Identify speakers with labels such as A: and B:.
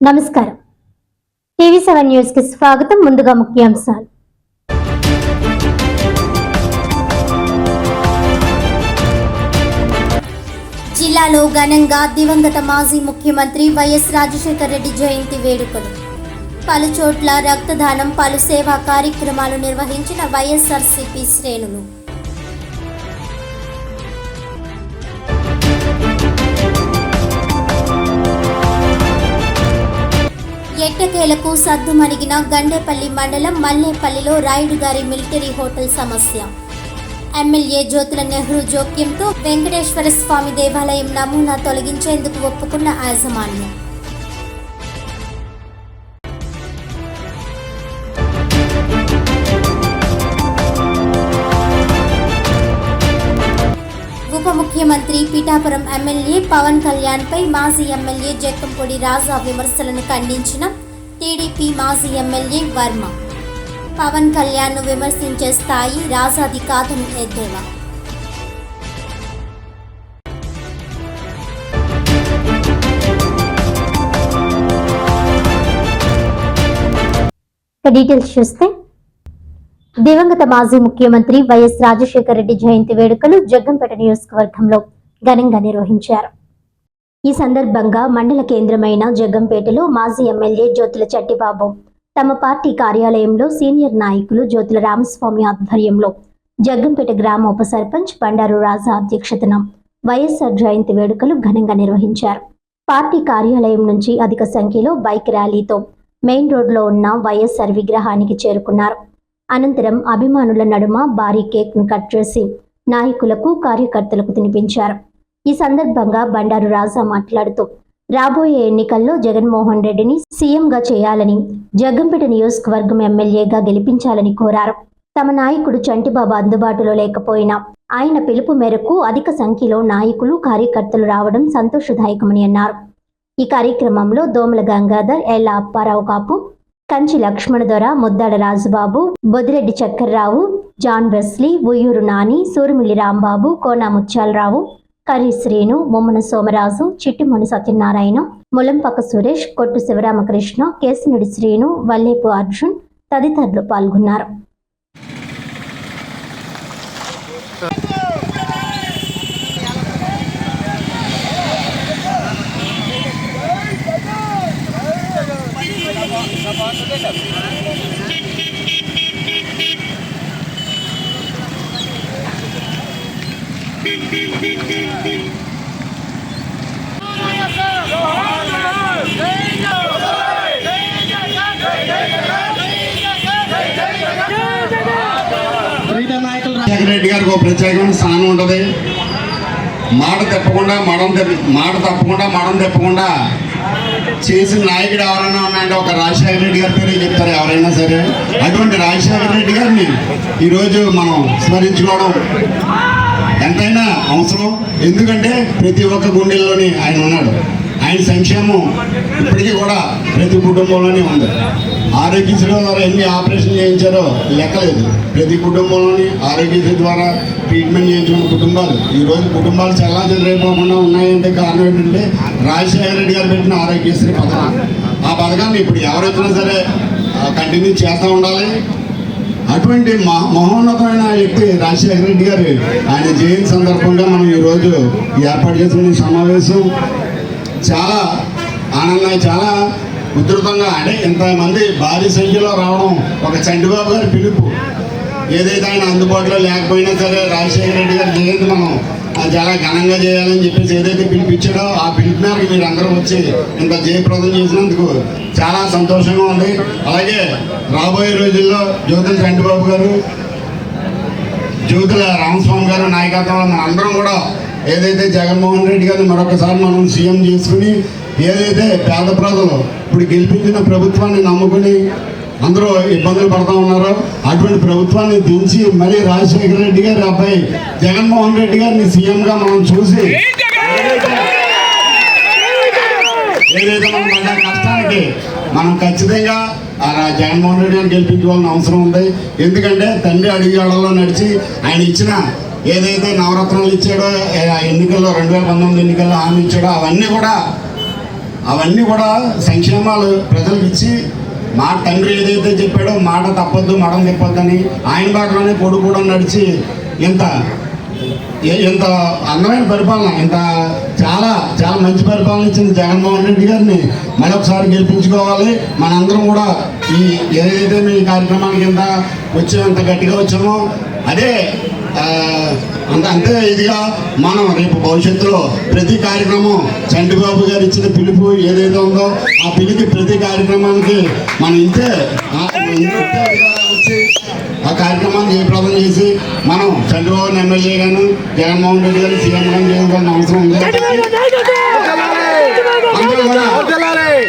A: నమస్కారం. TV seven న్యూస్కి స్వాగతం ముందుగా ముఖ్యాంశాలు. జిల్లాలో ఘనంగా దివంగత మాజీ ముఖ్యమంత్రి వైఎస్ రాజశేఖర రెడ్డి జయంతి వేడుకలు. పలు చోట్ల రక్తదానం పలు సేవా కార్యక్రమాలు నిర్వహించిన వైఎస్ఆర్సీపీ శ్రేణులు. ఎట్టకేలకు సద్దుమణిగిన గండేపల్లి మండలం మల్లేపల్లిలో రాయుడు గారి మిలిటరీ హోటల్ సమస్య. ఎమ్మెల్యే జ్యోతుల నెహ్రూ జోక్యంతో వెంకటేశ్వర స్వామి దేవాలయం నమూనా తొలగించేందుకు ఒప్పుకున్న యాజమాన్యం. ముఖ్యమంత్రి పీఠాపురం ఎమ్మెల్యే పవన్ కళ్యాణ్ పై మాజీ ఎమ్మెల్యే జక్కంపొడి రాజా విమర్శలను ఖండించిన టీడీపీ మాజీ ఎమ్మెల్యే వర్మ. పవన్ కళ్యాణ్ను విమర్శించే స్థాయి రాజాది కాదని ఎద్దేవా. డీటెయిల్స్ చూస్తే దివంగత మాజీ ముఖ్యమంత్రి వైఎస్ రాజశేఖర రెడ్డి జయంతి వేడుకలు జగ్గంపేట నియోజకవర్గంలో ఘనంగా నిర్వహించారు. ఈ సందర్భంగా మండల కేంద్రమైన జగ్గంపేటలో మాజీ ఎమ్మెల్యే జ్యోతుల చట్టిబాబు తమ పార్టీ కార్యాలయంలో సీనియర్ నాయకులు జ్యోతుల రామస్వామి ఆధ్వర్యంలో జగ్గంపేట గ్రామ ఉప సర్పంచ్ బండారు రాజా అధ్యక్షతన వైఎస్ఆర్ జయంతి వేడుకలు ఘనంగా నిర్వహించారు. పార్టీ కార్యాలయం నుంచి అధిక సంఖ్యలో బైక్ ర్యాలీతో మెయిన్ రోడ్లో ఉన్న వైఎస్ఆర్ విగ్రహానికి చేరుకున్నారు. అనంతరం అభిమానుల నడుమ భారీ కేక్ను కట్ చేసి నాయకులకు కార్యకర్తలకు తినిపించారు. ఈ సందర్భంగా బండారు రాజా మాట్లాడుతూ రాబోయే ఎన్నికల్లో జగన్మోహన్ రెడ్డిని సీఎంగా చేయాలని జగ్గంపేట నియోజకవర్గం ఎమ్మెల్యేగా గెలిపించాలని కోరారు. తమ నాయకుడు చంటిబాబు అందుబాటులో లేకపోయినా ఆయన పిలుపు మేరకు అధిక సంఖ్యలో నాయకులు కార్యకర్తలు రావడం సంతోషదాయకమని అన్నారు. ఈ కార్యక్రమంలో Domala Gangadhar L. Apparao Kapu Kanchi Lakshmana Dora Muddada Rajubabu Bodireddy Chakkarrao John Wesley Uyyuru Nani Surimilli Rambabu Kona Mutyalarao Karri Srinu Mummana Somaraju Chittimani Satyanarayana Mulampaka Suresh Kottu Sivaramakrishna Kesinudi Srinu Vallepu Arjun తదితరులు పాల్గొన్నారు
B: రాజశేఖర రెడ్డి గారికి ఒక ప్రత్యేకమైన స్థానం ఉంటుంది. మాట తప్పకుండా మడం తెప్ప మాట తప్పకుండా మడం తెప్పకుండా చేసిన నాయకుడు ఎవరైనా ఉన్నాయంటే ఒక రాజశేఖర రెడ్డి గారి పేరు చెప్తారు ఎవరైనా సరే. అటువంటి రాజశేఖర రెడ్డి గారిని ఈరోజు మనం స్మరించుకోవడం ఎంతైనా అవసరం. ఎందుకంటే ప్రతి ఒక్క గుండెల్లోని ఆయన ఉన్నాడు. ఆయన సంక్షేమం ఇప్పటికీ కూడా ప్రతి కుటుంబంలోనే ఉంది. ఆరోగ్యశ్రీ ద్వారా ఎన్ని ఆపరేషన్ చేయించారో లెక్కలేదు. ప్రతి కుటుంబంలోని ఆరోగ్యశ్రీ ద్వారా ట్రీట్మెంట్ చేయించుకున్న కుటుంబాలు. ఈరోజు కుటుంబాలు చల్లా చెదిరైపోకుండా ఉన్నాయంటే కారణం ఏంటంటే రాజశేఖర రెడ్డి గారు పెట్టిన ఆరోగ్యశ్రీ పథకం. ఆ పథకాన్ని ఇప్పుడు ఎవరు సరే కంటిన్యూ చేస్తూ ఉండాలి. అటువంటి మహ- మహోన్నతమైన వ్యక్తి రాజశేఖర రెడ్డి గారు ఆయన జయంతి సందర్భంగా మనం ఈరోజు ఏర్పాటు చేసిన సమావేశం చాలా ఆనందంగా చాలా ఉధృతంగా అంటే ఇంతమంది భారీ సంఖ్యలో రావడం ఒక చంటిబాబు గారి పిలుపు. ఏదైతే ఆయన అందుబాటులో లేకపోయినా సరే రాజశేఖర రెడ్డి గారి జయంతి మనం చాలా ఘనంగా చేయాలని చెప్పేసి ఏదైతే పిలిపించాడో ఆ పిలుపు మేరకు మీరు అందరూ వచ్చి ఇంత జయప్రదం చేసినందుకు చాలా సంతోషంగా ఉంది. అలాగే రాబోయే రోజుల్లో జ్యోతుల చంటిబాబు గారు జ్యోతుల రామస్వామి గారు నాయకత్వంలో మన అందరం కూడా ఏదైతే జగన్మోహన్ రెడ్డి గారిని మరొకసారి మనం సీఎం చేసుకుని ఏదైతే పేద ప్రజలు ఇప్పుడు గెలిపించిన ప్రభుత్వాన్ని నమ్ముకుని అందరూ ఇబ్బందులు పడతా ఉన్నారు. అటువంటి ప్రభుత్వాన్ని దించి మళ్ళీ రాజశేఖర రెడ్డి గారి అబ్బాయి జగన్మోహన్ రెడ్డి గారిని సీఎంగా మనం చూసి ఏదైతే మనం పడ్డ కష్టానికి మనం ఖచ్చితంగా ఆ జగన్మోహన్ రెడ్డి గారిని గెలిపించుకోవాలని అవసరం ఉంది. ఎందుకంటే తండ్రి అడుగుజాడల్లో నడిచి ఆయన ఇచ్చిన ఏదైతే నవరత్నాలు ఇచ్చాడో ఎన్నికల్లో రెండు వేల పంతొమ్మిది ఎన్నికల్లో హామీ ఇచ్చాడో అవన్నీ కూడా అవన్నీ కూడా సంక్షేమాలు ప్రజలకు ఇచ్చి మా తండ్రి ఏదైతే చెప్పాడో మాట తప్పొద్దు మడం తిప్పొద్దని ఆయన బాటలోనే కొడుకు కూడా నడిచి ఇంత ఏ- ఇంత అందమైన పరిపాలన ఇంత చాలా చాలా మంచి పరిపాలన ఇచ్చింది జగన్మోహన్ రెడ్డి గారిని. మరొకసారి గెలిపించుకోవాలి. మనందరం కూడా ఈ ఏదైతే మీ ఇంత వచ్చామో ఇంత గట్టిగా వచ్చామో అదే ఆ, అంత అంతే ఇదిగా మనం రేపు భవిష్యత్తులో ప్రతి కార్యక్రమం చంటిబాబు గారు ఇచ్చిన పిలుపు ఏదైతే ఉందో ఆ పిలికి ప్రతి కార్యక్రమానికి మనం ఇంతే ఆ, వచ్చి కార్యక్రమాన్ని జయప్రదం చేసి మనం చంద్రబాబు ఎమ్మెల్యే గాను జగన్మోహన్ రెడ్డి గారు సీఎం గారు చేయాల్సిన అవసరం ఉంది